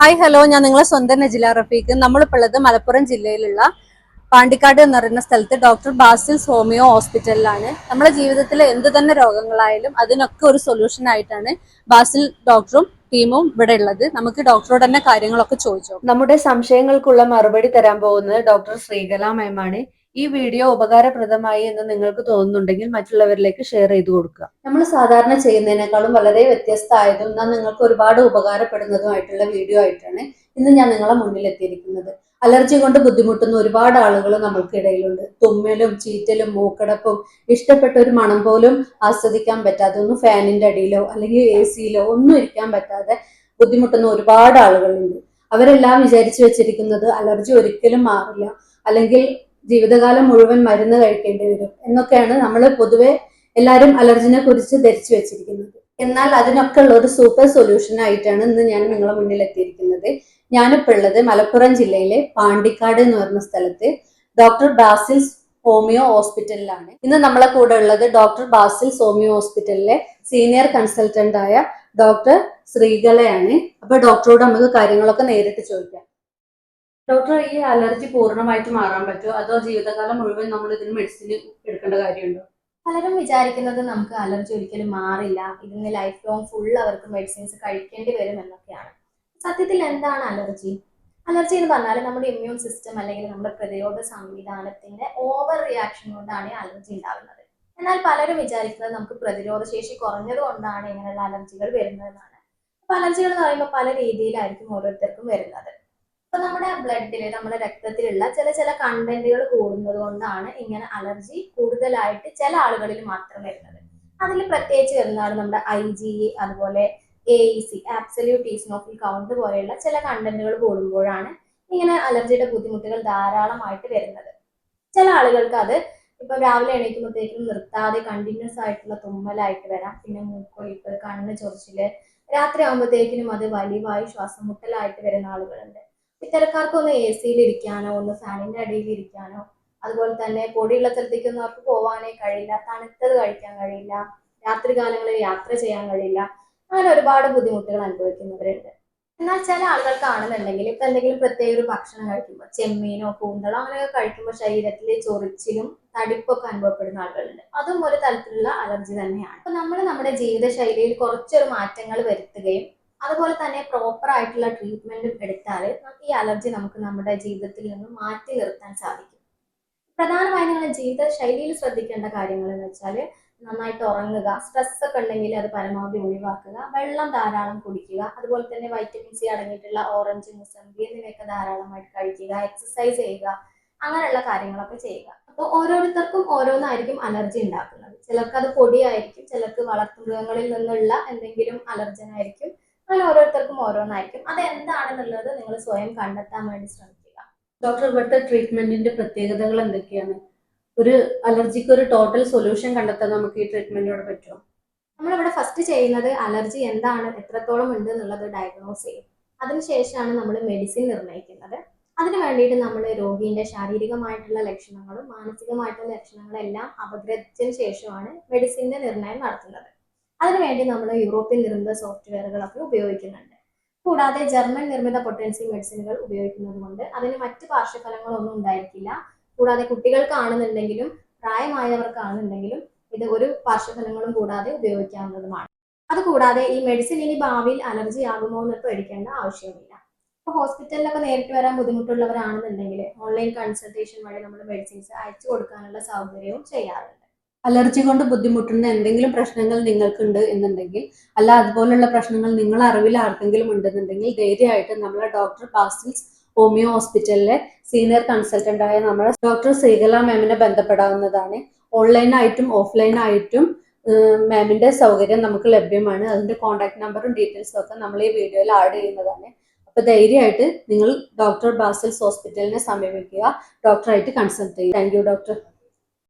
Hi hello ഞാൻ നിങ്ങളെ സ്വന്തം നജില റഫീഖ്. നമ്മളിപ്പോൾ ഉള്ളത് മലപ്പുറം ജില്ലയിലുള്ള പാണ്ടിക്കാട് എന്ന് പറയുന്ന സ്ഥലത്ത് ഡോക്ടർ ബാസിൽ ഹോമിയോ ഹോസ്പിറ്റലിലാണ്. നമ്മുടെ ജീവിതത്തിലെ എന്ത് തന്നെ രോഗങ്ങളായാലും അതിനൊക്കെ ഒരു സൊല്യൂഷൻ ആയിട്ടാണ് ബാസിൽ ഡോക്ടറും ടീമും ഇവിടെ ഉള്ളത്. നമുക്ക് ഡോക്ടറോട് തന്നെ കാര്യങ്ങളൊക്കെ ചോദിച്ചു നമ്മുടെ സംശയങ്ങൾക്കുള്ള മറുപടി തരാൻ പോകുന്നത് ഡോക്ടർ ശ്രീകല മാമാണ് ഈ വീഡിയോ ഉപകാരപ്രദമായി എന്ന് നിങ്ങൾക്ക് തോന്നുന്നുണ്ടെങ്കിൽ മറ്റുള്ളവരിലേക്ക് ഷെയർ ചെയ്ത് കൊടുക്കുക. നമ്മൾ സാധാരണ ചെയ്യുന്നതിനേക്കാളും വളരെ വ്യത്യസ്തമായതും എന്നാൽ നിങ്ങൾക്ക് ഒരുപാട് ഉപകാരപ്പെടുന്നതുമായിട്ടുള്ള വീഡിയോ ആയിട്ടാണ് ഇന്ന് ഞാൻ നിങ്ങളെ മുന്നിൽ എത്തിയിരിക്കുന്നത്. അലർജി കൊണ്ട് ബുദ്ധിമുട്ടുന്ന ഒരുപാട് ആളുകൾ നമ്മൾക്കിടയിലുണ്ട് തുമ്മലും ചീറ്റലും മൂക്കടപ്പും ഇഷ്ടപ്പെട്ട ഒരു മണം പോലും ആസ്വദിക്കാൻ പറ്റാതെ ഒന്ന് ഫാനിന്റെ അടിയിലോ അല്ലെങ്കിൽ എ സിയിലോ ഒന്നും ഇരിക്കാൻ പറ്റാതെ ബുദ്ധിമുട്ടുന്ന ഒരുപാട് ആളുകളുണ്ട്. അവരെല്ലാം വിചാരിച്ചു വെച്ചിരിക്കുന്നത് അലർജി ഒരിക്കലും മാറില്ല. അല്ലെങ്കിൽ ജീവിതകാലം മുഴുവൻ മരുന്ന് കഴിക്കേണ്ടി വരും എന്നൊക്കെയാണ് നമ്മൾ പൊതുവെ എല്ലാവരും അലർജിനെ കുറിച്ച് ധരിച്ചു വെച്ചിരിക്കുന്നത്. എന്നാൽ അതിനൊക്കെ ഉള്ള ഒരു സൂപ്പർ സൊല്യൂഷൻ ആയിട്ടാണ് ഇന്ന് ഞാൻ നിങ്ങളെ മുന്നിൽ എത്തിയിരിക്കുന്നത്. ഞാനിപ്പോൾ ഉള്ളത് മലപ്പുറം ജില്ലയിലെ പാണ്ടിക്കാട് എന്ന് പറഞ്ഞ സ്ഥലത്ത് ഡോക്ടർ ബാസിൽസ് ഹോമിയോ ഹോസ്പിറ്റലിലാണ്. ഇന്ന് നമ്മളെ കൂടെ ഉള്ളത് ഡോക്ടർ ബാസിൽസ് ഹോമിയോ ഹോസ്പിറ്റലിലെ സീനിയർ കൺസൾട്ടന്റ് ആയ ഡോക്ടർ ശ്രീകലയാണ്. അപ്പൊ ഡോക്ടറോട് നമുക്ക് കാര്യങ്ങളൊക്കെ നേരിട്ട് ചോദിക്കാം. ഡോക്ടർ ഈ അലർജി പൂർണമായിട്ട് മാറാൻ പറ്റുമോ? അതോ ജീവിതകാലം മുഴുവൻ നമ്മൾ ഇതിന് മെഡിസിൻ എടുക്കേണ്ട കാര്യമുണ്ടോ? പലരും വിചാരിക്കുന്നത് നമുക്ക് അലർജി ഒരിക്കലും മാറില്ല. ഇതിന് ലൈഫ് ലോങ് ഫുൾ അവർക്ക് മെഡിസിൻസ് കഴിക്കേണ്ടി വരും എന്നൊക്കെയാണ്. സത്യത്തിൽ എന്താണ് അലർജി? അലർജി എന്ന് പറഞ്ഞാൽ നമ്മുടെ ഇമ്മ്യൂൺ സിസ്റ്റം അല്ലെങ്കിൽ നമ്മുടെ പ്രതിരോധ സംവിധാനത്തിന്റെ ഓവർ റിയാക്ഷൻ കൊണ്ടാണ് ഈ അലർജി ഉണ്ടാകുന്നത്. എന്നാൽ പലരും വിചാരിക്കുന്നത് നമുക്ക് പ്രതിരോധ ശേഷി കുറഞ്ഞത് കൊണ്ടാണ് ഇങ്ങനെയുള്ള അലർജികൾ വരുന്നതെന്നാണ്. അപ്പൊ അലർജികൾ എന്ന് പറയുമ്പോൾ പല രീതിയിലായിരിക്കും ഓരോരുത്തർക്കും വരുന്നത്. ഇപ്പൊ നമ്മുടെ ബ്ലഡിൽ നമ്മുടെ രക്തത്തിലുള്ള ചില ചില കണ്ടന്റുകൾ കൂടുന്നത് കൊണ്ടാണ് ഇങ്ങനെ അലർജി കൂടുതലായിട്ട് ചില ആളുകളിൽ മാത്രം വരുന്നത്. അതിൽ പ്രത്യേകിച്ച് വരുന്നതാണ് നമ്മുടെ ഐ ജി അതുപോലെ A E C absolute eosinophil count പോലെയുള്ള ചില കണ്ടന്റുകൾ കൂടുമ്പോഴാണ് ഇങ്ങനെ അലർജിയുടെ ബുദ്ധിമുട്ടുകൾ ധാരാളമായിട്ട് വരുന്നത്. ചില ആളുകൾക്ക് അത് ഇപ്പൊ രാവിലെ എണീക്കുമ്പോഴത്തേക്കും നിർത്താതെ കണ്ടിന്യൂസ് ആയിട്ടുള്ള തുമ്മലായിട്ട് വരാം. പിന്നെ മൂക്കൊഴിപ്പ് കണ്ണ് ചൊറിച്ചിൽ രാത്രി ആകുമ്പോഴത്തേക്കിനും അത് വലിവായി ശ്വാസം മുട്ടലായിട്ട് വരുന്ന ആളുകളുണ്ട്. ഇത്തരക്കാർക്ക് ഒന്ന് എ സിയിൽ ഇരിക്കാനോ ഒന്ന് ഫാനിന്റെ അടിയിൽ ഇരിക്കാനോ അതുപോലെ തന്നെ പൊടിയുള്ള സ്ഥലത്തേക്കൊന്നും അവർക്ക് പോകാനേ കഴിയില്ല തണുത്തത് കഴിക്കാൻ കഴിയില്ല രാത്രി കാലങ്ങളിൽ യാത്ര ചെയ്യാൻ കഴിയില്ല അങ്ങനെ ഒരുപാട് ബുദ്ധിമുട്ടുകൾ അനുഭവിക്കുന്നവരുണ്ട്. എന്നാൽ ചില ആളുകൾക്കാണെന്നുണ്ടെങ്കിൽ ഇപ്പൊ എന്തെങ്കിലും പ്രത്യേക ഒരു ഭക്ഷണം കഴിക്കുമ്പോൾ ചെമ്മീനോ കൂന്തളോ അങ്ങനെയൊക്കെ കഴിക്കുമ്പോൾ ശരീരത്തിൽ ചൊറിച്ചിലും തടിപ്പൊക്കെ അനുഭവപ്പെടുന്ന ആളുകളുണ്ട്. അതും ഒരു തരത്തിലുള്ള അലർജി തന്നെയാണ്. അപ്പൊ നമ്മൾ നമ്മുടെ ജീവിതശൈലിയിൽ കുറച്ചൊരു മാറ്റങ്ങൾ വരുത്തുകയും അതുപോലെ തന്നെ പ്രോപ്പർ ആയിട്ടുള്ള ട്രീറ്റ്മെന്റും എടുത്താൽ ഈ അലർജി നമുക്ക് നമ്മുടെ ജീവിതത്തിൽ നിന്ന് മാറ്റി നിർത്താൻ സാധിക്കും. പ്രധാനമായി നിങ്ങളുടെ ജീവിത ശൈലിയിൽ ശ്രദ്ധിക്കേണ്ട കാര്യങ്ങൾ എന്ന് വെച്ചാൽ നന്നായിട്ട് ഉറങ്ങുക സ്ട്രെസ് ഒക്കെ ഉണ്ടെങ്കിൽ അത് പരമാവധി ഒഴിവാക്കുക വെള്ളം ധാരാളം കുടിക്കുക അതുപോലെ തന്നെ വൈറ്റമിൻ സി അടങ്ങിയിട്ടുള്ള ഓറഞ്ച് മുസംബി എന്നിവയൊക്കെ ധാരാളമായിട്ട് കഴിക്കുക എക്സസൈസ് ചെയ്യുക അങ്ങനെയുള്ള കാര്യങ്ങളൊക്കെ ചെയ്യുക. അപ്പോൾ ഓരോരുത്തർക്കും ഓരോന്നായിരിക്കും അലർജി ഉണ്ടാക്കുന്നത്. ചിലർക്ക് അത് പൊടിയായിരിക്കും ചിലർക്ക് വളർത്തുമൃഗങ്ങളിൽ നിന്നുള്ള എന്തെങ്കിലും അലർജൻ ആയിരിക്കും. അങ്ങനെ ഓരോരുത്തർക്കും ഓരോന്നായിരിക്കും. അത് എന്താണെന്നുള്ളത് നിങ്ങൾ സ്വയം കണ്ടെത്താൻ വേണ്ടി ശ്രമിക്കുക. ഡോക്ടർ ഇവിടുത്തെ ട്രീറ്റ്മെന്റിന്റെ പ്രത്യേകതകൾ എന്തൊക്കെയാണ്? ഒരു അലർജിക്ക് ഒരു ടോട്ടൽ സൊല്യൂഷൻ കണ്ടെത്താൻ നമുക്ക് ഈ ട്രീറ്റ്മെന്റിനോട് പറ്റുമോ? നമ്മളിവിടെ ഫസ്റ്റ് ചെയ്യുന്നത് അലർജി എന്താണ് എത്രത്തോളം ഉണ്ട് എന്നുള്ളത് ഡയഗ്നോസ് ചെയ്യും. അതിനുശേഷമാണ് നമ്മൾ മെഡിസിൻ നിർണയിക്കുന്നത്. അതിന് വേണ്ടിയിട്ട് നമ്മൾ രോഗീന്റെ ശാരീരികമായിട്ടുള്ള ലക്ഷണങ്ങളും മാനസികമായിട്ടുള്ള ലക്ഷണങ്ങളും എല്ലാം അപഗ്രഥിച്ചതിന് ശേഷമാണ് മെഡിസിന്റെ നിർണയം നടത്തുന്നത്. അതിനുവേണ്ടി നമ്മൾ യൂറോപ്യൻ നിർമ്മിത സോഫ്റ്റ്വെയറുകളൊക്കെ ഉപയോഗിക്കുന്നുണ്ട്. കൂടാതെ ജർമ്മൻ നിർമ്മിത പൊട്ടൻസി മെഡിസിനുകൾ ഉപയോഗിക്കുന്നത് കൊണ്ട് അതിന് മറ്റ് പാർശ്വഫലങ്ങളൊന്നും ഉണ്ടായിരിക്കില്ല. കൂടാതെ കുട്ടികൾക്കാണെന്നുണ്ടെങ്കിലും പ്രായമായവർക്കാണെന്നുണ്ടെങ്കിലും ഇത് ഒരു പാർശ്വഫലങ്ങളും കൂടാതെ ഉപയോഗിക്കാവുന്നതുമാണ്. അതുകൂടാതെ ഈ മെഡിസിൻ ഇനി ഭാവിയിൽ അലർജി ആകുമോ എന്ന് പേടിക്കേണ്ട ആവശ്യമില്ല ഇപ്പോൾ ഹോസ്പിറ്റലിലൊക്കെ നേരിട്ട് വരാൻ ബുദ്ധിമുട്ടുള്ളവരാണെന്നുണ്ടെങ്കിൽ ഓൺലൈൻ കൺസൾട്ടേഷൻ വഴി നമ്മൾ മെഡിസിൻസ് അയച്ചു കൊടുക്കാനുള്ള സൗകര്യവും ചെയ്യാറുണ്ട്. അലർജി കൊണ്ട് ബുദ്ധിമുട്ടുന്ന എന്തെങ്കിലും പ്രശ്നങ്ങൾ നിങ്ങൾക്കുണ്ട് എന്നുണ്ടെങ്കിൽ അല്ല അതുപോലുള്ള പ്രശ്നങ്ങൾ നിങ്ങൾ അറിവിൽ ആർക്കെങ്കിലും ഉണ്ടെന്നുണ്ടെങ്കിൽ ധൈര്യമായിട്ട് നമ്മളെ ഡോക്ടർ ബാസിൽസ് ഹോമിയോ ഹോസ്പിറ്റലിലെ സീനിയർ കൺസൾട്ടന്റ് ആയ നമ്മളെ ഡോക്ടർ ശ്രീകല മാമിനെ ബന്ധപ്പെടാവുന്നതാണ്. ഓൺലൈനായിട്ടും ഓഫ്ലൈനായിട്ടും മാമിന്റെ സൗകര്യം നമുക്ക് ലഭ്യമാണ്. അതിന്റെ കോൺടാക്ട് നമ്പറും ഡീറ്റെയിൽസും ഒക്കെ നമ്മൾ ഈ വീഡിയോയിൽ ആഡ് ചെയ്യുന്നതാണ്. അപ്പൊ ധൈര്യമായിട്ട് നിങ്ങൾ ഡോക്ടർ ബാസിൽസ് ഹോസ്പിറ്റലിനെ സമീപിക്കുക. ഡോക്ടറായിട്ട് കൺസൾട്ട് ചെയ്യുക. Thank you doctor.